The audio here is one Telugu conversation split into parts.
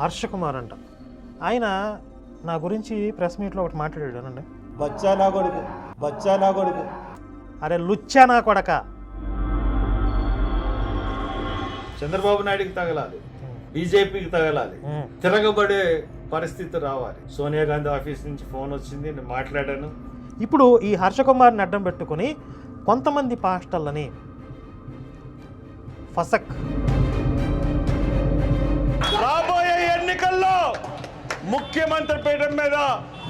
హర్ష కుమార్ అంట ఆయన నా గురించి ప్రెస్ మీట్లో ఒకటి మాట్లాడాడు అనండి బచ్చా నా కొడుకు బచ్చా నా కొడుకు. అరే లుచ్చా నా కొడక. చంద్రబాబు నాయుడికి తగలాలి బీజేపీకి తగలాలి. తిరగబడే పరిస్థితి రావాలి. సోనియా గాంధీ ఆఫీస్ నుంచి ఫోన్ వచ్చింది నేను మాట్లాడాను. ఇప్పుడు ఈ హర్ష కుమార్ని అడ్డం పెట్టుకొని కొంతమంది పాస్టర్లని ఫసక్ ముఖ్యమంత్రి పీఠం మీద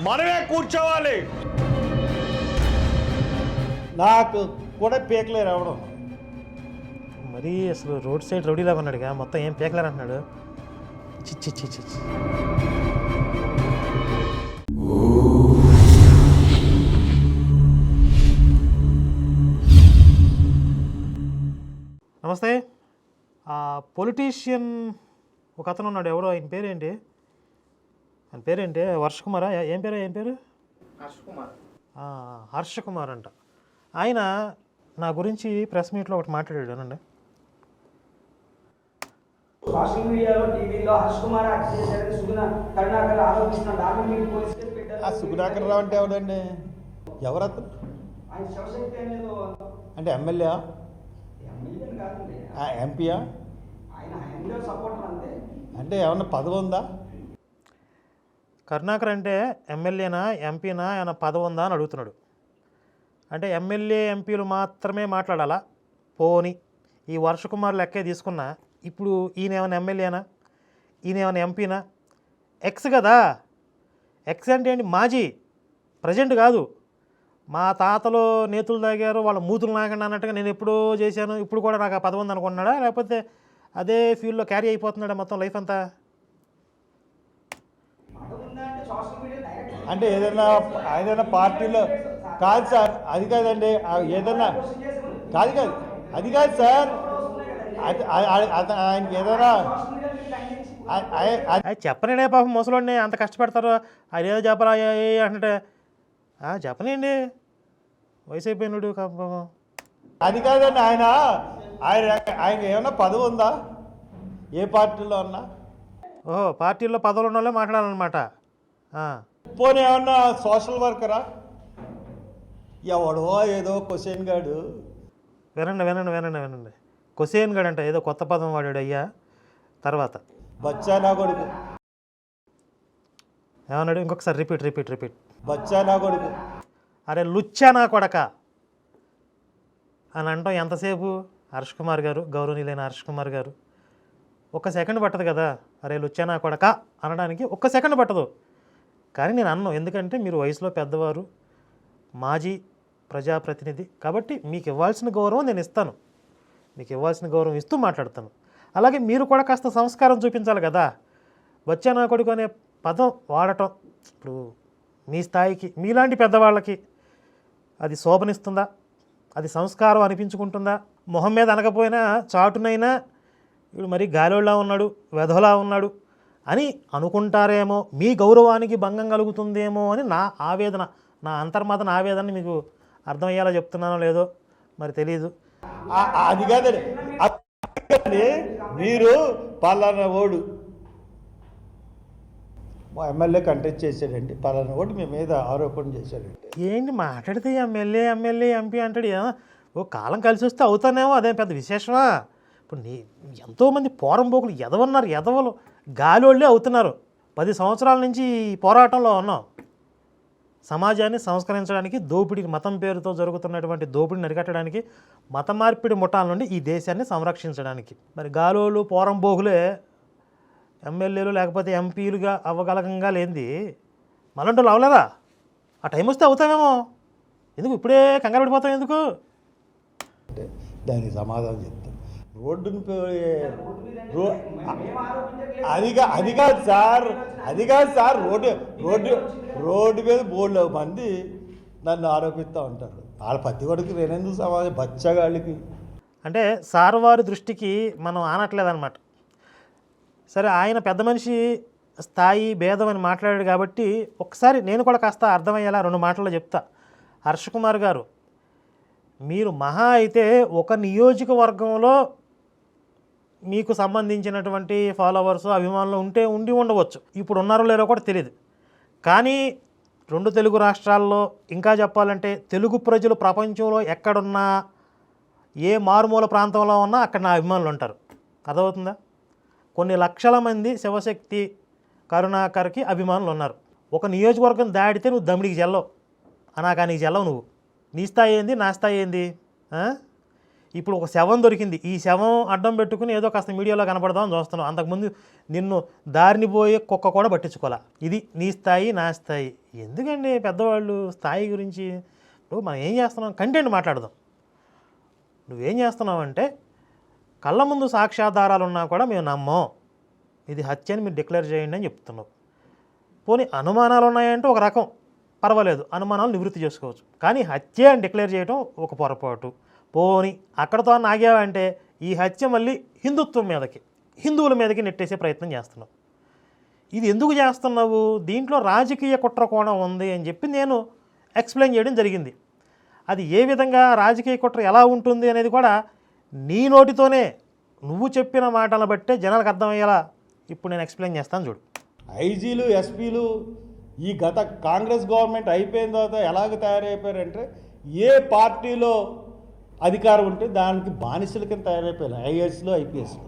మనమే కూర్చోవాలి. నాకు కూడా పీకలే రావడం. మరీ అసలు రోడ్ సైడ్ రౌడీలాగా ఉన్నాడుగా మొత్తం ఏం పేకలేరు అంటున్నాడు. చిచ్చి చిచ్చి నమస్తే. పొలిటీషియన్ ఒక అతను ఉన్నాడు ఎవరో ఆయన పేరేంటి? ఆయన పేరేంటి? వర్ష కుమారా ఏ- పేరు? ఏం పేరు? ఆ, హర్ష కుమార్ అంట. ఆయన నా గురించి ప్రెస్ మీట్లో ఒకటి మాట్లాడాడు అనండి సోషల్ మీడియాలో టీవీలో హర్ష్ కుమార్ హత్య చేశారని సుగుణ కరుణాకర్ ఆరోపిస్తున్నాడు ఆమె మీరు పోలీస్ కేసు పెట్టారు. ఆ సుగుణాకర్ రావు అంటే ఎవడండి? ఆయన శివశక్తి అనేది అంటే ఎమ్మెల్యే? ఎమ్మెల్యే కాదండి. ఎంపీయా? ఆయన హైందవ సపోర్టర్ అంతే. అంటే ఏమన్నా పదవి ఉందా? కరుణాకర్ అంటే ఎమ్మెల్యేనా ఎంపీనా ఏమైనా పదవి ఉందా అని అడుగుతున్నాడు. అంటే ఎమ్మెల్యే ఎంపీలు మాత్రమే మాట్లాడాలా? పోని. ఈ వర్ష కుమార్ లెక్కే తీసుకున్నా ఇప్పుడు ఈయన ఏమైనా ఎమ్మెల్యేనా? ఈయన ఏమైనా ఎంపీనా? ఎక్స్ కదా. ఎక్స్ అంటే ఏంటి? మాజీ. ప్రజెంట్ కాదు. మా తాతలు నేతులు తాగారు వాళ్ళ మూతులు నాకండి అన్నట్టుగా నేను ఎప్పుడో చేశాను. ఇప్పుడు కూడా నాకు ఆ పదవి ఉంది అనుకుంటున్నాడా లేకపోతే అదే ఫీల్డ్లో క్యారీ అయిపోతున్నాడా మొత్తం లైఫ్ అంతా పదవి ఉందా అంటే సోషల్ మీడియా డైరెక్ట్ అంటే ఏదైనా ఏదైనా పార్టీలో కాదు సార్ అది కాదండి ఏదైనా కాదు కాదు అది కాదు సార్. ఆయనకి ఏదైనా చెప్పనండి పాపం ముసలోడిని అంత కష్టపడతారు. ఆయన ఏదో చెప్పరా అంటే "ఆ, చెప్పనండి వయసు అయిపోయినాడు పాపం అది కాదండి ఆయన ఆయన ఆయన ఏమైనా పదవి ఉందా? ఏ పార్టీలో ఉన్నా? ఓహో పార్టీల్లో పదవులు ఉన్న వాళ్ళే మాట్లాడాలన్నమాట పోనీ ఏమన్నా సోషల్ వర్కరా? ఎవడో ఏదో క్వశ్చన్ గాడు. వినండి వినండి వినండి వినండి. కొసేన్ గడ్ అంట ఏదో కొత్త పదం వాడాడు అయ్యా. తర్వాత. బచ్చా నా కొడుకు. ఏమన్నాడు? ఇంకొకసారి రిపీట్ రిపీట్ రిపీట్. బచ్చా నా కొడుకు. అరే లుచ్చా నా కొడక. అని అంటాం ఎంతసేపు? హర్ష్ కుమార్ గారు గౌరవనీయులైన హర్ష్ కుమార్ గారు. ఒక్క సెకండ్ పట్టదు కదా? అరే లుచ్చా నా కొడక అనడానికి ఒక్క సెకండ్ పట్టదు. కానీ నేను అన్నాను ఎందుకంటే మీరు వయసులో పెద్దవారు మాజీ ప్రజాప్రతినిధి. కాబట్టి మీకు ఇవ్వాల్సిన గౌరవం నేను ఇస్తాను. మీకు ఇవ్వాల్సిన గౌరవం ఇస్తూ మాట్లాడతాను. అలాగే మీరు కూడా కాస్త సంస్కారం చూపించాలి కదా. వచ్చా నా కొడుకు అనే పదం వాడటం ఇప్పుడు మీ స్థాయికి మీలాంటి పెద్దవాళ్ళకి అది శోభనిస్తుందా? అది సంస్కారం అనిపించుకుంటుందా? మొహం మీద అనకపోయినా చాటునైనా ఇప్పుడు మరి గాలిలా ఉన్నాడు వెధలా ఉన్నాడు అని అనుకుంటారేమో మీ గౌరవానికి భంగం కలుగుతుందేమో అని నా ఆవేదన నా అంతర్మతన ఆవేదన మీకు అర్థమయ్యేలా చెప్తున్నానో లేదో మరి తెలియదు అది కాదండి. మీరు పలానా ఓడు మా ఎమ్మెల్యే కంటెస్ట్ చేశాడండి. పలానా ఓడు మీ మీద ఆరోపణ చేశాడండి. ఏంటి మాట్లాడితే ఎమ్మెల్యే ఎమ్మెల్యే ఎంపీ అంటాడు ఓ కాలం కలిసి వస్తే అవుతానేమో అదేం పెద్ద విశేషమా? ఇప్పుడు నీ ఎంతోమంది పోరంబోకులు ఎదవన్నారు ఎదవలు. గాలోళ్ళే అవుతున్నారు. పది సంవత్సరాల నుంచి ఈ పోరాటంలో ఉన్నాం. సమాజాన్ని సంస్కరించడానికి దోపిడీ మతం పేరుతో జరుగుతున్నటువంటి దోపిడీని అరికట్టడానికి మత మార్పిడి ముఠాల నుండి ఈ దేశాన్ని సంరక్షించడానికి. మరి గాలోళ్ళు పోరంబోకులే ఎమ్మెల్యేలు లేకపోతే ఎంపీలుగా అవ్వగలకంగా లేనిది మళ్ళంటూ అవ్వలేదా ఆ టైం వస్తే అవుతామేమో. ఎందుకు ఇప్పుడే కంగారు పడిపోతాం ఎందుకు? దానికి సమాధానం చెప్తాను. రోడ్డుని పోయే- రో అది కా- అది కాదు సార్. అది కాదు సార్. రోడ్డు రోడ్డు రోడ్డు మీద బోర్డు మంది నన్ను ఆరోపిస్తూ ఉంటారు. వాళ్ళ పత్తి కొడుకు నేనెందుకు సమాధానం బచ్చగాళ్ళకి. అంటే సార్ వారి దృష్టికి మనం ఆనట్లేదన్నమాట. సరే ఆయన పెద్ద మనిషి స్థాయి భేదం అని మాట్లాడాడు కాబట్టి ఒకసారి నేను కూడా కాస్త అర్థమయ్యేలా రెండు మాటల్లో చెప్తా. హర్ష కుమార్ గారు మీరు మహా అయితే ఒక నియోజకవర్గంలో మీకు సంబంధించినటువంటి ఫాలోవర్స్ అభిమానులు ఉంటే ఉండి ఉండవచ్చు. ఇప్పుడు ఉన్నారో లేరో కూడా తెలియదు కానీ రెండు తెలుగు రాష్ట్రాల్లో ఇంకా చెప్పాలంటే తెలుగు ప్రజలు ప్రపంచంలో ఎక్కడున్నా ఏ మారుమూల ప్రాంతంలో ఉన్నా అక్కడ నా అభిమానులు ఉంటారు. అర్థమవుతుందా? కొన్ని లక్షల మంది శివశక్తి కరుణాకర్కి అభిమానులు ఉన్నారు. ఒక నియోజకవర్గం దాడితే నువ్వు దమిడికి జల్లవు. అనాకా నీకు నువ్వు. నీ స్థాయి ఏంది? నా స్థాయి ఏంది? ఇప్పుడు ఒక శవం దొరికింది. ఈ శవం అడ్డం పెట్టుకుని ఏదో కాస్త మీడియాలో కనపడదామని చూస్తున్నావు. అంతకుముందు నిన్ను దారిని పోయే కుక్క కూడా పట్టించుకోవాలా? ఇది నీ స్థాయి నా స్థాయి. ఎందుకండి పెద్దవాళ్ళు స్థాయి గురించి? ఇప్పుడు మనం ఏం చేస్తున్నాం? కంటెంట్ మాట్లాడదాం. నువ్వేం చేస్తున్నావు అంటే కళ్ళ ముందు సాక్ష్యాధారాలు ఉన్నా కూడా మేము నమ్మం. ఇది హత్య అని మీరు డిక్లేర్ చేయండి అని చెప్తున్నావు. పోనీ అనుమానాలు ఉన్నాయంటే ఒక రకం. పర్వాలేదు. అనుమానాలు నివృత్తి చేసుకోవచ్చు. కానీ హత్య అని డిక్లేర్ చేయడం ఒక పొరపాటు. పోని అక్కడతో ఆగావంటే ఈ హత్య మళ్ళీ హిందుత్వం మీదకి హిందువుల మీదకి నెట్టేసే ప్రయత్నం చేస్తున్నావు. ఇది ఎందుకు చేస్తున్నావు? దీంట్లో రాజకీయ కుట్ర కోణం ఉంది అని చెప్పి నేను ఎక్స్ప్లెయిన్ చేయడం జరిగింది. అది ఏ విధంగా రాజకీయ కుట్ర ఎలా ఉంటుంది అనేది కూడా నీ నోటితోనే నువ్వు చెప్పిన మాటలను బట్టే జనాలకు అర్థమయ్యేలా ఇప్పుడు నేను ఎక్స్ప్లెయిన్ చేస్తాను చూడు. ఐజీలు ఎస్పీలు ఈ గత కాంగ్రెస్ గవర్నమెంట్ అయిపోయిన తర్వాత ఎలాగ తయారైపోయారంటే ఏ పార్టీలో అధికారం ఉంటే దానికి బానిసల కింద తయారైపోయారు ఐఏఎస్లో ఐపీఎస్లు.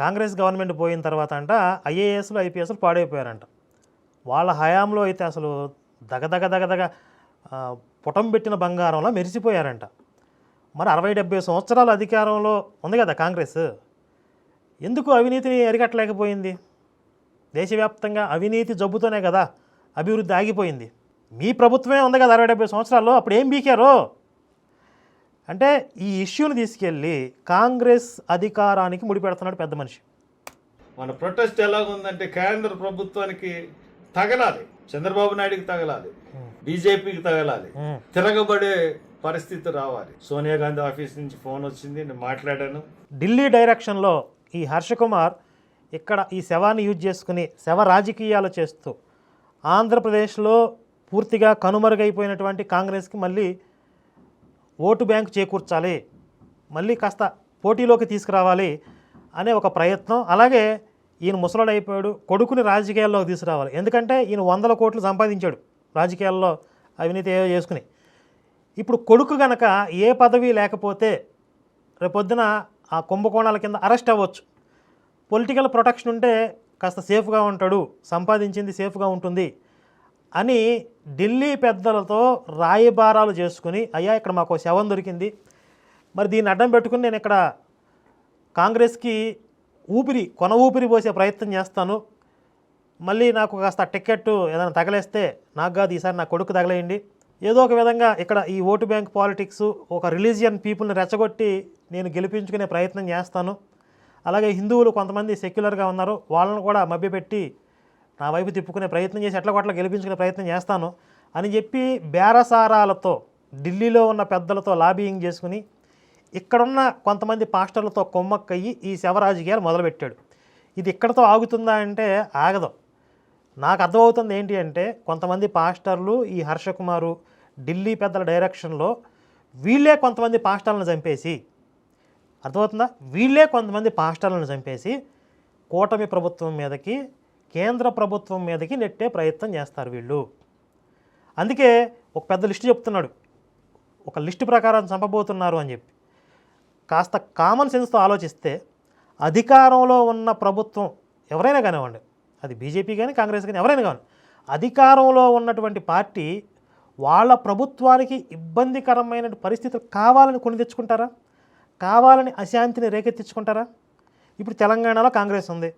కాంగ్రెస్ గవర్నమెంట్ పోయిన తర్వాత అంట ఐఏఎస్లు ఐపీఎస్లు పాడైపోయారంట. వాళ్ళ హయాంలో అయితే అసలు దగదగ దగదగ పుటం పెట్టిన బంగారంలో మెరిసిపోయారంట. మరి అరవై డెబ్బై సంవత్సరాల అధికారంలో ఉంది కదా కాంగ్రెస్? ఎందుకు అవినీతిని అరికట్టలేకపోయింది దేశవ్యాప్తంగా అవినీతి జబ్బుతోనే కదా అభివృద్ధి ఆగిపోయింది. మీ ప్రభుత్వమే ఉంది కదా అరవై డెబ్బై సంవత్సరాల్లో అప్పుడు ఏం బీకారు? అంటే ఈ ఇష్యూని తీసుకెళ్ళి కాంగ్రెస్ అధికారానికి ముడిపెడుతున్నాడు పెద్ద మనిషి. మన ప్రొటెస్ట్ ఎలాగుందంటే కేంద్ర ప్రభుత్వానికి తగలాలి. చంద్రబాబు నాయుడుకి తగలాలి. బీజేపీకి తగలాలి. తిరగబడే పరిస్థితి రావాలి. సోనియా గాంధీ ఆఫీస్ నుంచి ఫోన్ వచ్చింది నేను మాట్లాడాను. ఢిల్లీ డైరెక్షన్లో ఈ హర్షకుమార్ ఇక్కడ ఈ శవాన్ని యూజ్ చేసుకుని శవ రాజకీయాలు చేస్తూ ఆంధ్రప్రదేశ్లో పూర్తిగా కనుమరుగైపోయినటువంటి కాంగ్రెస్కి మళ్ళీ ఓటు బ్యాంకు చేకూర్చాలి మళ్ళీ కాస్త పోటీలోకి తీసుకురావాలి అనే ఒక ప్రయత్నం. అలాగే ఈయన ముసలాడు అయిపోయాడు కొడుకుని రాజకీయాల్లోకి తీసుకురావాలి. ఎందుకంటే ఈయన వందల కోట్లు సంపాదించాడు రాజకీయాల్లో అవినీతి ఏవో చేసుకుని. ఇప్పుడు కొడుకు గనక ఏ పదవి లేకపోతే రేపొద్దున ఆ కుంభకోణాల కింద అరెస్ట్ అవ్వచ్చు. పొలిటికల్ ప్రొటెక్షన్ ఉంటే కాస్త సేఫ్గా ఉంటాడు సంపాదించింది సేఫ్గా ఉంటుంది. అని ఢిల్లీ పెద్దలతో రాయబారాలు చేసుకుని అయ్యా ఇక్కడ మాకు శవం దొరికింది. మరి దీన్ని అడ్డం పెట్టుకుని నేను ఇక్కడ కాంగ్రెస్కి ఊపిరి కొన ఊపిరి పోసే ప్రయత్నం చేస్తాను. మళ్ళీ నాకు కాస్త టికెట్ ఏదైనా తగలేస్తే నాకు కాదు ఈసారి నా కొడుకు తగలేయండి. ఏదో ఒక విధంగా ఇక్కడ ఈ ఓటు బ్యాంక్ పాలిటిక్స్ ఒక రిలీజియన్ పీపుల్ని రెచ్చగొట్టి నేను గెలిపించుకునే ప్రయత్నం చేస్తాను. అలాగే హిందువులు కొంతమంది సెక్యులర్గా ఉన్నారు వాళ్ళని కూడా మభ్యపెట్టి నా వైపు తిప్పుకునే ప్రయత్నం చేసి ఎట్లా కొట్ల గెలిపించుకునే ప్రయత్నం చేస్తాను అని చెప్పి బేరసారాలతో ఢిల్లీలో ఉన్న పెద్దలతో లాబియింగ్ చేసుకుని ఇక్కడున్న కొంతమంది పాస్టర్లతో కొమ్మక్కయ్యి ఈ శవ రాజకీయాలు మొదలుపెట్టాడు. ఇది ఇక్కడతో ఆగుతుందా అంటే ఆగదు. నాకు అర్థమవుతుంది ఏంటి అంటే కొంతమంది పాస్టర్లు ఈ హర్షకుమారు ఢిల్లీ పెద్దల డైరెక్షన్లో వీళ్ళే కొంతమంది పాస్టర్లను చంపేసి అర్థమవుతుందా? వీళ్ళే కొంతమంది పాస్టర్లను చంపేసి కూటమి ప్రభుత్వం మీదకి కేంద్ర ప్రభుత్వం మీదకి నెట్టే ప్రయత్నం చేస్తారు వీళ్ళు. అందుకే ఒక పెద్ద లిస్టు చెప్తున్నాడు. ఒక లిస్టు ప్రకారం చంపబోతున్నారు అని చెప్పి. కాస్త కామన్ సెన్స్తో ఆలోచిస్తే అధికారంలో ఉన్న ప్రభుత్వం ఎవరైనా కానివ్వండి అది బీజేపీ కానీ కాంగ్రెస్ కానీ ఎవరైనా కానీ అధికారంలో ఉన్నటువంటి పార్టీ వాళ్ళ ప్రభుత్వానికి ఇబ్బందికరమైన పరిస్థితులు కావాలని కొని తెచ్చుకుంటారా? కావాలని అశాంతిని రేకెత్తించుకుంటారా? ఇప్పుడు తెలంగాణలో కాంగ్రెస్ ఉంది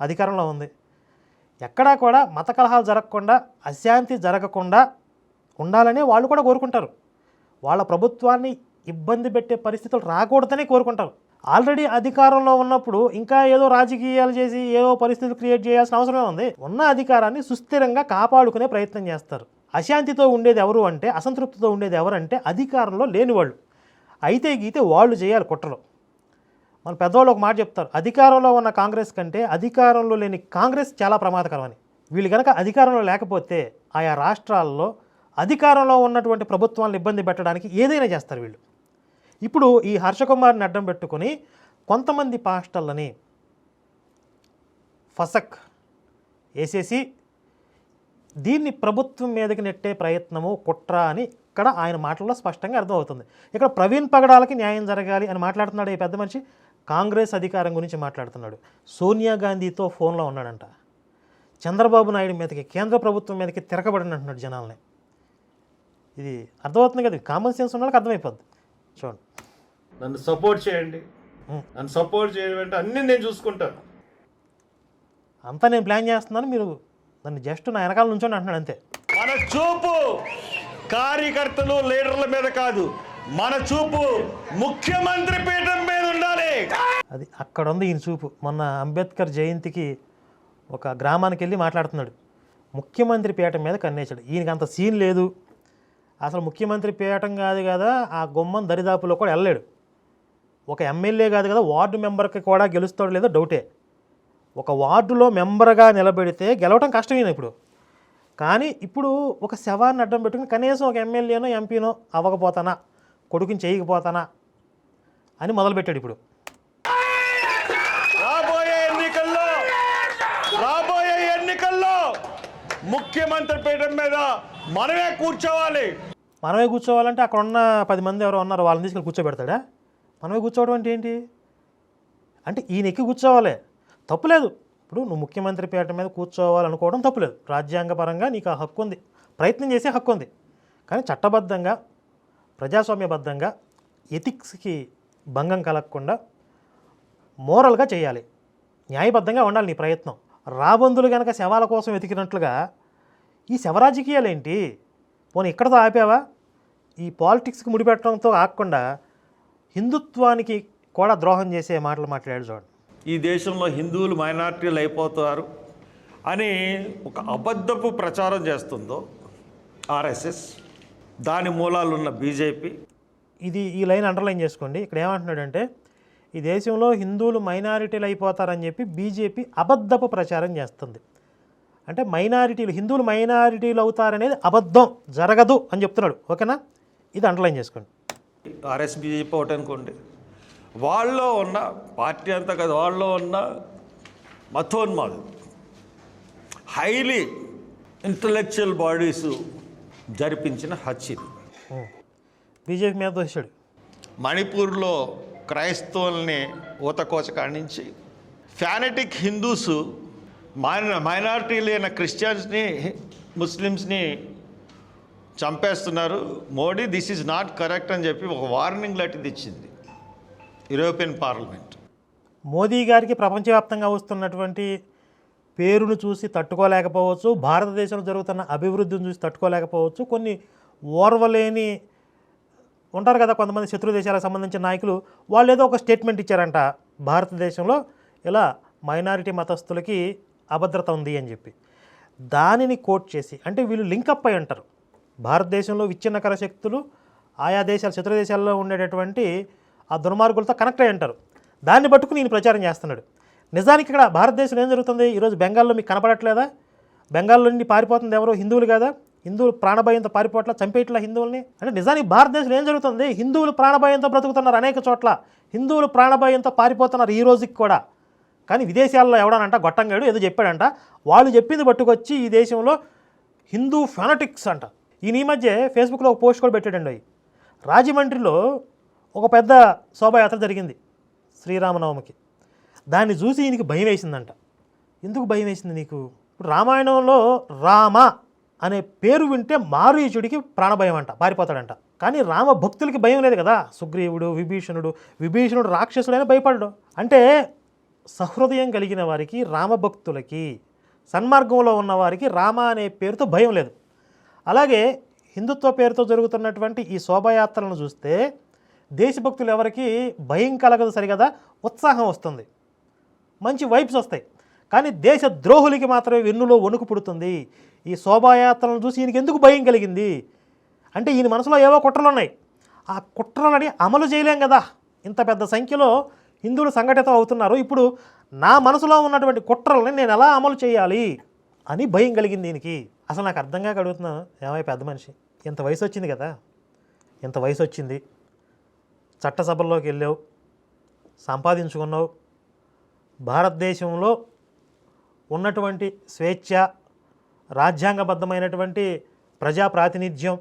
అధికారంలో ఉంది. ఎక్కడా కూడా మత కలహాలు జరగకుండా అశాంతి జరగకుండా ఉండాలని వాళ్ళు కూడా కోరుకుంటారు. వాళ్ళ ప్రభుత్వాన్ని ఇబ్బంది పెట్టే పరిస్థితులు రాకూడదని కోరుకుంటారు. ఆల్రెడీ అధికారంలో ఉన్నప్పుడు ఇంకా ఏదో రాజకీయాలు చేసి ఏదో పరిస్థితులు క్రియేట్ చేయాల్సిన అవసరమే ఉంది. ఉన్న అధికారాన్ని సుస్థిరంగా కాపాడుకునే ప్రయత్నం చేస్తారు. అశాంతితో ఉండేది ఎవరు అంటే అసంతృప్తితో ఉండేది ఎవరంటే అధికారంలో లేని వాళ్ళు అయితే గీతే వాళ్ళు చేయాలి కుట్రలు. మన పెద్దవాళ్ళు ఒక మాట చెప్తారు అధికారంలో ఉన్న కాంగ్రెస్ కంటే అధికారంలో లేని కాంగ్రెస్ చాలా ప్రమాదకరమని వీళ్ళు కనుక అధికారంలో లేకపోతే ఆయా రాష్ట్రాల్లో అధికారంలో ఉన్నటువంటి ప్రభుత్వాలను ఇబ్బంది పెట్టడానికి ఏదైనా చేస్తారు వీళ్ళు. ఇప్పుడు ఈ హర్షకుమార్ని అడ్డం పెట్టుకొని కొంతమంది పాస్టర్లని ఫసక్ వేసేసి దీన్ని ప్రభుత్వం మీదకి నెట్టే ప్రయత్నము కుట్ర అని ఇక్కడ ఆయన మాటల్లో స్పష్టంగా అర్థమవుతుంది. ఇక్కడ ప్రవీణ్ పగడాలకి న్యాయం జరగాలి అని మాట్లాడుతున్నాడు ఈ పెద్ద మనిషి. కాంగ్రెస్ అధికారం గురించి మాట్లాడుతున్నాడు. సోనియా గాంధీతో ఫోన్లో ఉన్నాడంట. చంద్రబాబు నాయుడు మీదకి కేంద్ర ప్రభుత్వం మీదకి తిరగబడిన అంటున్నాడు జనాల్ని. ఇది అర్థమవుతుంది కదా? కామన్ సెన్స్ ఉన్న వాళ్ళకి అర్థమైపోద్ది. చూడండి. నన్ను సపోర్ట్ చేయండి. నన్ను సపోర్ట్ చేయడం అంటే అన్నీ నేను చూసుకుంటాను. అంతా నేను ప్లాన్ చేస్తున్నాను మీరు నన్ను జస్ట్ నా వెనకాల నుంచోండి అంటున్నాడు అంతే. మన చూపు కార్యకర్తలు లీడర్ల మీద కాదు మన చూపు ముఖ్యమంత్రి పీఠం మీద అది అక్కడ ఉంది ఈయన చూపు. మొన్న అంబేద్కర్ జయంతికి ఒక గ్రామానికి వెళ్ళి మాట్లాడుతున్నాడు. ముఖ్యమంత్రి పీఠం మీద కన్నేశాడు. ఈయనకి అంత సీన్ లేదు. అసలు ముఖ్యమంత్రి పీఠం కాదు కదా ఆ గుమ్మం దరిదాపులో కూడా వెళ్ళలేడు. ఒక ఎమ్మెల్యే కాదు కదా వార్డు మెంబర్కి కూడా గెలుస్తాడు లేదో డౌటే. ఒక వార్డులో మెంబర్గా నిలబెడితే గెలవటం కష్టమైన ఇప్పుడు? కానీ ఇప్పుడు ఒక శవాన్ని అడ్డం పెట్టుకుని కనీసం ఒక ఎమ్మెల్యేనో ఎంపీనో అవ్వకపోతానా? కొడుకుని చేయకపోతానా? అని మొదలుపెట్టాడు ఇప్పుడు. ముఖ్యమంత్రి పీఠం మీద మనమే కూర్చోవాలి. మనమే కూర్చోవాలంటే అక్కడ ఉన్న పది మంది ఎవరో ఉన్నారు వాళ్ళని తీసుకెళ్ళి కూర్చోబెడతాడా? మనమే కూర్చోవడం అంటే ఏంటి? అంటే ఈయన ఎక్కి కూర్చోవాలి. తప్పులేదు ఇప్పుడు నువ్వు ముఖ్యమంత్రి పీఠ మీద కూర్చోవాలనుకోవడం తప్పులేదు రాజ్యాంగపరంగా నీకు ఆ హక్కు ఉంది. ప్రయత్నం చేసే హక్కు ఉంది. కానీ చట్టబద్ధంగా ప్రజాస్వామ్యబద్ధంగా ఎథిక్స్కి భంగం కలగకుండా మోరల్గా చేయాలి. న్యాయబద్ధంగా ఉండాలి నీ ప్రయత్నం. రాబందులు కనుక శవాల కోసం వెతికినట్లుగా ఈ శవరాజకీయాలు ఏంటి పోనీ ఇక్కడతో ఆపావా? ఈ పాలిటిక్స్కి ముడిపెట్టడంతో ఆగకుండా హిందుత్వానికి కూడా ద్రోహం చేసే మాటలు మాట్లాడాడు చూడండి. ఈ దేశంలో హిందువులు మైనారిటీలు అయిపోతారు అని ఒక అబద్ధపు ప్రచారం చేస్తుందో ఆర్ఎస్ఎస్ దాని మూలాలు ఉన్న బీజేపీ. ఇది ఈ లైన్ అండర్లైన్ చేసుకోండి. ఇక్కడ ఏమంటున్నాడంటే ఈ దేశంలో హిందువులు మైనారిటీలు అయిపోతారని చెప్పి బీజేపీ అబద్ధపు ప్రచారం చేస్తుంది. అంటే మైనారిటీలు హిందువులు మైనారిటీలు అవుతారనేది అబద్ధం జరగదు అని చెప్తున్నాడు. ఓకేనా? ఇది అండర్లైన్ చేసుకోండి. ఆర్ఎస్ బీజేపీ ఒకటి అనుకోండి. వాళ్ళలో ఉన్న పార్టీ అంతా కదా వాళ్ళలో ఉన్న మతోన్మాదులు హైలీ ఇంటలెక్చువల్ బాడీస్ జరిపించిన హత్య ఇది. బీజేపీ మీద దోశాడు మణిపూర్లో క్రైస్తవుల్ని ఊతకోచ కాడించి ఫ్యానటిక్ హిందూస్ మైన మైనారిటీలు అయిన క్రిస్టియన్స్ని ముస్లిమ్స్ని చంపేస్తున్నారు. Modi this is not correct అని చెప్పి ఒక వార్నింగ్ లాంటిది ఇచ్చింది యూరోపియన్ పార్లమెంట్. మోదీ గారికి ప్రపంచవ్యాప్తంగా వస్తున్నటువంటి పేరును చూసి తట్టుకోలేకపోవచ్చు. భారతదేశంలో జరుగుతున్న అభివృద్ధిని చూసి తట్టుకోలేకపోవచ్చు. కొన్ని ఓర్వలేని ఉంటారు కదా కొంతమంది శత్రు దేశాలకు సంబంధించిన నాయకులు వాళ్ళు ఏదో ఒక స్టేట్మెంట్ ఇచ్చారంట. భారతదేశంలో ఇలా మైనారిటీ మతస్థులకి అభద్రత ఉంది అని చెప్పి. దానిని కోట్ చేసి అంటే వీళ్ళు లింకప్ అయి ఉంటారు. భారతదేశంలో విచ్ఛిన్నకర శక్తులు ఆయా దేశాలు శత్రు దేశాల్లో ఉండేటటువంటి ఆ దుర్మార్గులతో కనెక్ట్ అయి ఉంటారు. దాన్ని పట్టుకుని నేను ప్రచారం చేస్తున్నాడు. నిజానికి ఇక్కడ భారతదేశంలో ఏం జరుగుతుంది? ఈరోజు బెంగాల్లో మీకు కనపడట్లేదా? బెంగాల్లో నుండి పారిపోతుంది ఎవరో హిందువులు కదా? హిందువులు ప్రాణభయంతో పారిపోవట్లా చంపేట్లా హిందువుల్ని? అంటే నిజానికి భారతదేశంలో ఏం జరుగుతుంది? హిందువులు ప్రాణభయంతో బ్రతుకుతున్నారు అనేక చోట్ల. హిందువులు ప్రాణభయంతో పారిపోతున్నారు ఈ రోజుకి కూడా. కానీ విదేశాల్లో ఎవడనంట గొట్టంగాడు ఏదో చెప్పాడంట. వాళ్ళు చెప్పింది పట్టుకొచ్చి ఈ దేశంలో హిందూ ఫెనటిక్స్ అంట. ఈయన ఈ మధ్య ఫేస్బుక్లో ఒక పోస్ట్ కూడా పెట్టాడండి అవి రాజమండ్రిలో ఒక పెద్ద శోభాయాత్ర జరిగింది శ్రీరామనవమికి. దాన్ని చూసి ఈయనకి భయం వేసిందంట. ఎందుకు భయం వేసింది నీకు? ఇప్పుడు రామాయణంలో రామ అనే పేరు వింటే మారీచుడికి ప్రాణభయం అంట పారిపోతాడంట. కానీ రామ భక్తులకి భయం లేదు కదా. సుగ్రీవుడు విభీషణుడు విభీషణుడు రాక్షసుడైనా భయపడడు. అంటే సహృదయం కలిగిన వారికి రామభక్తులకి సన్మార్గంలో ఉన్నవారికి రామ అనే పేరుతో భయం లేదు. అలాగే హిందుత్వ పేరుతో జరుగుతున్నటువంటి ఈ శోభాయాత్రలను చూస్తే దేశభక్తులు ఎవరికి భయం కలగదు సరిగదా ఉత్సాహం వస్తుంది. మంచి వైబ్స్ వస్తాయి. కానీ దేశ ద్రోహులకి మాత్రమే వెన్నులో వణుకు పుడుతుంది. ఈ శోభాయాత్రలను చూసి ఈయనకి ఎందుకు భయం కలిగింది? అంటే ఈయన మనసులో ఏవో కుట్రలు ఉన్నాయి. ఆ కుట్రలని అమలు చేయలేం కదా. ఇంత పెద్ద సంఖ్యలో హిందువులు సంఘటితం అవుతున్నారు. ఇప్పుడు నా మనసులో ఉన్నటువంటి కుట్రల్ని నేను ఎలా అమలు చేయాలి అని భయం కలిగింది దీనికి. అసలు నాకు అర్థం కాక అడుగుతున్నాను. ఏమై పెద్ద మనిషి? ఇంత వయసు వచ్చింది కదా. ఇంత వయసు వచ్చింది. చట్టసభల్లోకి వెళ్ళావు. సంపాదించుకున్నావు. భారతదేశంలో ఉన్నటువంటి స్వేచ్ఛ రాజ్యాంగబద్ధమైనటువంటి ప్రజా ప్రాతినిధ్యం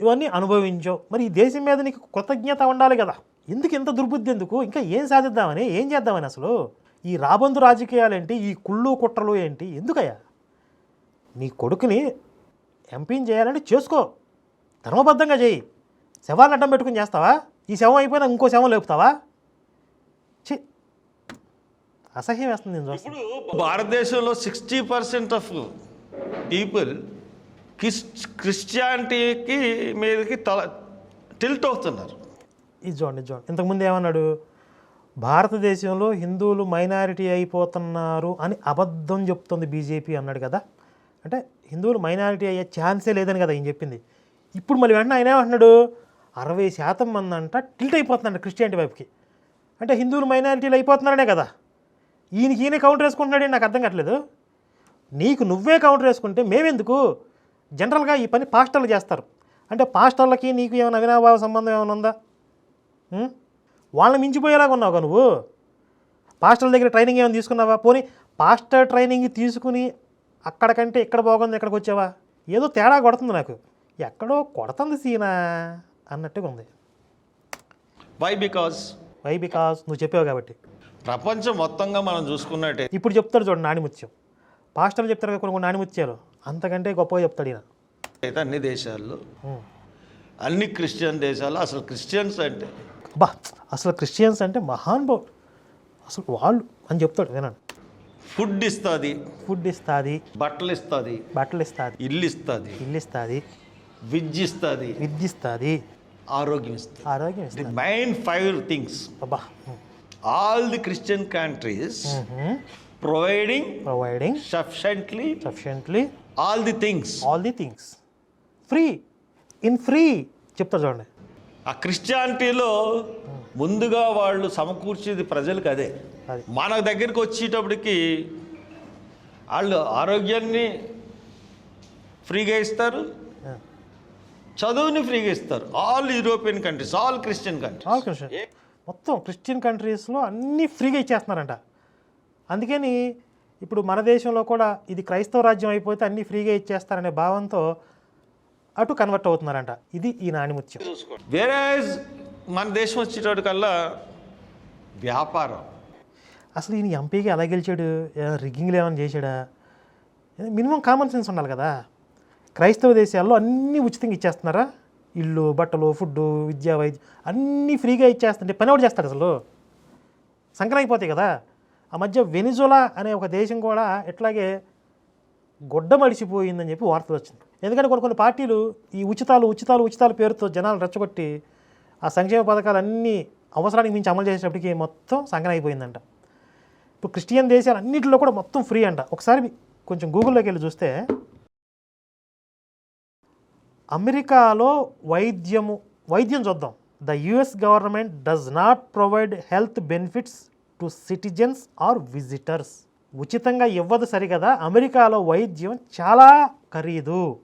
ఇవన్నీ అనుభవించావు. మరి ఈ దేశం మీద నీకు కృతజ్ఞత ఉండాలి కదా. ఎందుకు ఇంత దుర్బుద్ధి ఎందుకు? ఇంకా ఏం సాధిద్దామని ఏం చేద్దామని అసలు? ఈ రాబందు రాజకీయాలు ఏంటి ఈ కుళ్ళు కుట్రలు ఏంటి? ఎందుకయ్యా? నీ కొడుకుని ఎంపీని చేయాలంటే చేసుకో. ధర్మబద్ధంగా చేయి. శవాన్ని అడ్డం పెట్టుకుని చేస్తావా? ఈ శవం అయిపోయినా ఇంకో శవం లేపుతావా? ఛీ! అసహ్యం వేస్తుంది నేను ఇప్పుడు భారతదేశంలో సిక్స్టీ పర్సెంట్ ఆఫ్ పీపుల్ క్రిస్ క్రిస్టియానిటీకి మీదకి తల టిల్ట్ అవుతున్నారు. ఇది చూడండి ఇది చూడండి. ఇంతకుముందు ఏమన్నాడు? భారతదేశంలో హిందువులు మైనారిటీ అయిపోతున్నారు అని అబద్ధం చెప్తుంది బీజేపీ అన్నాడు కదా. అంటే హిందువులు మైనారిటీ అయ్యే ఛాన్సే లేదని కదా ఈయన చెప్పింది. ఇప్పుడు మళ్ళీ వెంటనే ఆయన ఏమంటున్నాడు? అరవై శాతం మంది అంట టిల్ట్ అయిపోతున్నాడు క్రిస్టియానిటీ వైపుకి. అంటే హిందువులు మైనారిటీలు అయిపోతున్నారనే కదా. ఈయనకి ఈయన కౌంటర్ వేసుకుంటున్నాడే నాకు అర్థం కావట్లేదు. నీకు నువ్వే కౌంటర్ వేసుకుంటే మేమెందుకు? జనరల్గా ఈ పని పాస్టర్లు చేస్తారు. అంటే పాస్టర్లకి నీకు ఏమైనా అవినాభావ సంబంధం ఏమైనా ఉందా? వాళ్ళని మించిపోయేలాగా ఉన్నావుగా నువ్వు? పాస్టర్ల దగ్గర ట్రైనింగ్ ఏమైనా తీసుకున్నావా? పోనీ పాస్టర్ ట్రైనింగ్ తీసుకుని అక్కడికంటే ఇక్కడ బాగుంది ఎక్కడికి వచ్చావా? ఏదో తేడా కొడుతుంది నాకు. ఎక్కడో కొడుతుంది సీనా అన్నట్టుగా ఉంది. వై బికాస్ వై బికాస్ నువ్వు చెప్పావు కాబట్టి. ప్రపంచం మొత్తంగా మనం చూసుకున్నట్టే. ఇప్పుడు చెప్తాడు చూడండి నాణిముత్యం. పాస్టర్లు చెప్తారు కదా కొన్ని కొన్ని నాణిముత్యాలు. అంతకంటే గొప్పగా చెప్తాడు ఈయన. అయితే అన్ని దేశాల్లో. అన్ని క్రిస్టియన్ దేశాల్లో అసలు క్రిస్టియన్స్ అంటే బా అసలు క్రిస్టియన్స్ అంటే మహానుభావులు అసలు వాళ్ళు అని చెప్తాడు వినండి. ఫుడ్ ఇస్తుంది. ఫుడ్ ఇస్తుంది. బట్టలు ఇస్తుంది. బట్టలు ఇస్తుంది. ఇల్లు ఇస్తుంది. ఇల్లు ఇస్తుంది. విద్య ఇస్తుంది. విద్య ఇస్తుంది. ఆరోగ్యం ఇస్తుంది. ఆరోగ్యం ఇస్తుంది. మెయిన్ ఫైవ్ థింగ్స్ అబ్బా. All the Christian countries providing providing sufficiently sufficiently all the things all the things free in free చెప్తా చూడండి. ఆ క్రిస్టియానిటీలో ముందుగా వాళ్ళు సమకూర్చేది ప్రజలకు అదే. మన దగ్గరికి వచ్చేటప్పటికి వాళ్ళు ఆరోగ్యాన్ని ఫ్రీగా ఇస్తారు. చదువుని ఫ్రీగా ఇస్తారు. All European countries all Christian countries. All Christian. మొత్తం క్రిస్టియన్ కంట్రీస్లో అన్నీ ఫ్రీగా ఇచ్చేస్తున్నారంట. అందుకని ఇప్పుడు మన దేశంలో కూడా ఇది క్రైస్తవ రాజ్యం అయిపోతే అన్నీ ఫ్రీగా ఇచ్చేస్తారనే భావంతో అటు కన్వర్ట్ అవుతున్నారంట. ఇది ఈ నాణిముత్యం వేరే మన దేశం వచ్చేటప్పటికల్లా వ్యాపారం. అసలు ఈయన ఎంపీగా ఎలా గెలిచాడు? రిగ్గింగ్లు ఏమైనా చేశాడా? మినిమం కామన్ సెన్స్ ఉండాలి కదా. క్రైస్తవ దేశాల్లో అన్నీ ఉచితంగా ఇచ్చేస్తున్నారా? ఇల్లు బట్టలు ఫుడ్ విద్య వైద్యం అన్నీ ఫ్రీగా ఇచ్చేస్తుంటే పని ఎవడు చేస్తాడు అసలు? అయిపోతాయి కదా. ఆ మధ్య వెనిజులా అనే ఒక దేశం కూడా ఇట్లాగే గొడ్డ మడిచిపోయిందని చెప్పి వార్తలు వచ్చింది. ఎందుకంటే కొన్ని కొన్ని పార్టీలు ఈ ఉచితాలు ఉచితాలు ఉచితాల పేరుతో జనాలు రెచ్చగొట్టి ఆ సంక్షేమ పథకాలు అన్నీ అవసరానికి మించి అమలు చేసేటప్పటికి మొత్తం సంకలం అయిపోయిందంట ఇప్పుడు క్రిస్టియన్ దేశాలు అన్నింటిలో కూడా మొత్తం ఫ్రీ అంట. ఒకసారి కొంచెం గూగుల్లోకి వెళ్ళి చూస్తే అమెరికాలో వైద్యము వైద్యం చూద్దాం. The US government does not provide health benefits to citizens or visitors. ఉచితంగా ఇవ్వదు సరికదా అమెరికాలో వైద్యం చాలా ఖరీదు.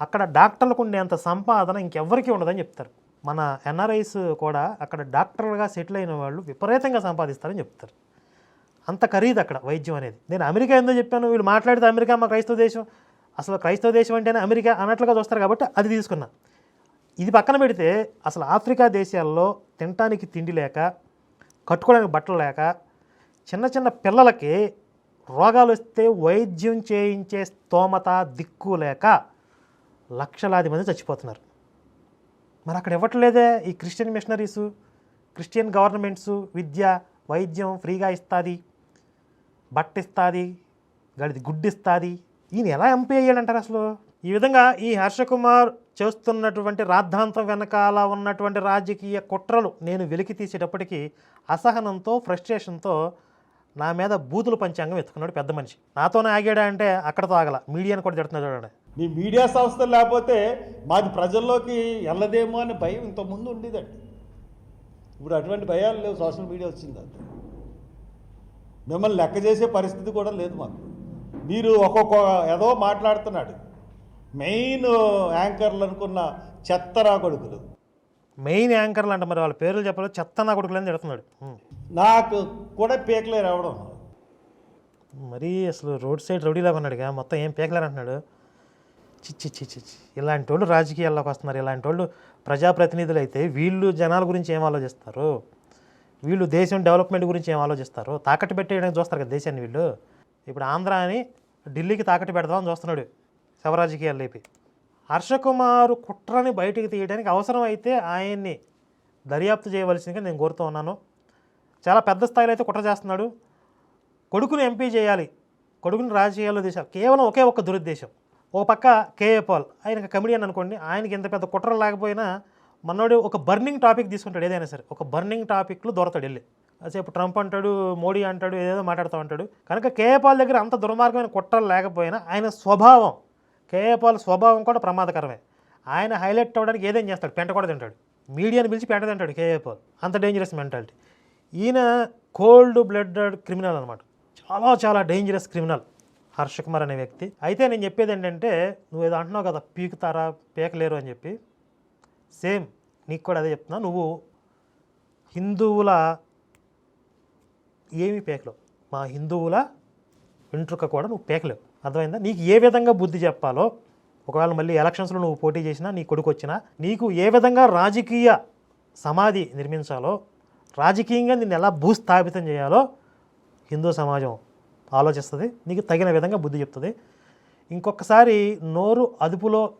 అక్కడ డాక్టర్లకు ఉండేంత సంపాదన ఇంకెవ్వరికీ ఉండదని చెప్తారు. మన ఎన్ఆర్ఐస్ కూడా అక్కడ డాక్టర్గా సెటిల్ అయిన వాళ్ళు విపరీతంగా సంపాదిస్తారని చెప్తారు. అంత ఖరీదు అక్కడ వైద్యం అనేది. నేను అమెరికా ఏందో చెప్పాను? వీళ్ళు మాట్లాడితే అమెరికా మా క్రైస్తవ దేశం. అసలు క్రైస్తవ దేశం అంటేనే అమెరికా అన్నట్లుగా చూస్తారు కాబట్టి అది తీసుకున్నా. ఇది పక్కన పెడితే అసలు ఆఫ్రికా దేశాల్లో తినటానికి తిండి లేక కట్టుకోవడానికి బట్టలు లేక చిన్న చిన్న పిల్లలకి రోగాలు వస్తే వైద్యం చేయించే స్తోమత దిక్కు లేక లక్షలాది మంది చచ్చిపోతున్నారు. మరి అక్కడ ఇవ్వట్లేదే ఈ క్రిస్టియన్ మిషనరీసు క్రిస్టియన్ గవర్నమెంట్స్ విద్య వైద్యం ఫ్రీగా ఇస్తుంది బట్టిస్తుంది గడిది గుడ్డిస్తుంది. ఈయన ఎలా ఎంపీ అయ్యాడంటారు అసలు? ఈ విధంగా ఈ హర్షకుమార్ చేస్తున్నటువంటి రాద్ధాంతం వెనకాల ఉన్నటువంటి రాజకీయ కుట్రలు నేను వెలికి తీసేటప్పటికీ అసహనంతో ఫ్రస్ట్రేషన్తో నా మీద బూతులు పంచాంగం ఎత్తుకున్నాడు పెద్ద మనిషి. నాతోనే ఆగాడా అంటే అక్కడతో ఆగల. మీడియాని కూడా తిడుతున్నాడు చూడండి. మీ మీడియా సంస్థలు లేకపోతే మాది ప్రజల్లోకి వెళ్ళదేమో అనే భయం ఇంతకుముందు ఉండేదండి. ఇప్పుడు అటువంటి భయాలు లేవు. సోషల్ మీడియా వచ్చింది అంతే. మిమ్మల్ని లెక్క చేసే పరిస్థితి కూడా లేదు మాకు. మీరు ఒక్కొక్క ఏదో మాట్లాడుతున్నాడు. మెయిన్ యాంకర్లు అనుకున్న చెత్తరా కొడుకులు. మెయిన్ యాంకర్లు అంట మరి వాళ్ళ పేర్లు చెప్పలేదు చెత్త నా కొడుకులని తిడుతున్నాడు. నాకు కూడా పీకలే రావడం మరీ అసలు రోడ్ సైడ్ రౌడీలాగా ఉన్నాడుగా మొత్తం ఏం పేకలేరు అంటున్నాడు. చిచ్చి చిచ్చి చి ఇలాంటి వాళ్ళు రాజకీయాల్లోకి వస్తున్నారు. ఇలాంటి వాళ్ళు ప్రజాప్రతినిధులు అయితే వీళ్ళు జనాల గురించి ఏం ఆలోచిస్తారు? వీళ్ళు దేశం డెవలప్మెంట్ గురించి ఏం ఆలోచిస్తారు? తాకట్టు పెట్టేయడానికి చూస్తారు కదా దేశాన్ని వీళ్ళు. ఇప్పుడు ఆంధ్ర అని ఢిల్లీకి తాకట్టు పెడదామని చూస్తున్నాడు శవరాజకీయాలు లేపి. హర్షకుమారు కుట్రని బయటికి తీయడానికి అవసరం అయితే ఆయన్ని దర్యాప్తు చేయవలసిందిగా నేను కోరుతూ ఉన్నాను. చాలా పెద్ద స్థాయిలో అయితే కుట్ర చేస్తున్నాడు. కొడుకుని ఎంపీ చేయాలి. కొడుకుని రాజకీయాల్లో తీశారు కేవలం ఒకే ఒక్క దురుద్దేశం. ఒక పక్క కేఏ పాల్ ఆయన కమెడియన్ అనుకోండి ఆయనకి ఎంత పెద్ద కుట్ర లేకపోయినా మనోడు ఒక బర్నింగ్ టాపిక్ తీసుకుంటాడు ఏదైనా సరే. ఒక బర్నింగ్ టాపిక్లో దొరతాడు వెళ్ళి సేపు ట్రంప్ అంటాడు మోడీ అంటాడు ఏదేదో మాట్లాడుతూ ఉంటాడు. కనుక కేఏ పాల్ దగ్గర అంత దుర్మార్గమైన కుట్రలు లేకపోయినా ఆయన స్వభావం కేఏ పాల్ స్వభావం కూడా ప్రమాదకరమే. ఆయన హైలైట్ అవ్వడానికి ఏదేం చేస్తాడు? పెంట కూడా తింటాడు. మీడియాని పిలిచి పెంట తింటాడు కేఏ పాల్. అంత డేంజరస్ మెంటాలిటీ ఈయన కోల్డ్ బ్లడెడ్ క్రిమినల్ అనమాట చాలా చాలా డేంజరస్ క్రిమినల్. హర్ష కుమార్ అనే వ్యక్తి. అయితే నేను చెప్పేది ఏంటంటే నువ్వు ఏదో అంటున్నావు కదా పీకుతారా పీకలేరు అని చెప్పి. సేమ్ నీకు కూడా అదే చెప్తున్నా. నువ్వు హిందువుల ఏమీ పేకలేవు. మా హిందువుల వెంట్రుక కూడా నువ్వు పేకలేవు. అర్థమైందా? నీకు ఏ విధంగా బుద్ధి చెప్పాలో ఒకవేళ మళ్ళీ ఎలక్షన్స్లో నువ్వు పోటీ చేసినా నీ కొడుకు వచ్చినా నీకు ఏ విధంగా రాజకీయ సమాధి నిర్మించాలో రాజకీయంగా నిన్ను ఎలా భూస్థాపితం చేయాలో హిందూ సమాజం ఆలోచిస్తుంది. నీకు తగిన విధంగా బుద్ధి చెప్తుంది. ఇంకొకసారి నోరు అదుపులో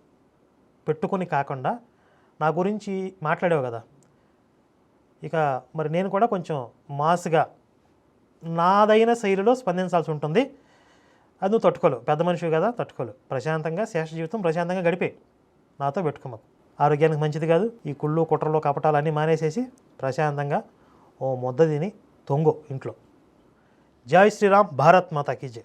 పెట్టుకొని కాకుండా నా గురించి మాట్లాడావు కదా. ఇక మరి నేను కూడా కొంచెం మాస్గా నాదైన శైలిలో స్పందించాల్సి ఉంటుంది. అది నువ్వు తట్టుకోలేవు. పెద్ద మనిషివి కదా తట్టుకోలేవు. ప్రశాంతంగా శేష జీవితం ప్రశాంతంగా గడిపే. నాతో పెట్టుకోమాకు ఆరోగ్యానికి మంచిది కాదు. ఈ కుళ్ళు కుట్రలు కపటాలు అన్నీ మానేసేసి ప్రశాంతంగా ఓ ముద్ద తిని తొంగు ఇంట్లో. జై శ్రీరామ్ భారత్ మాతాకి జై.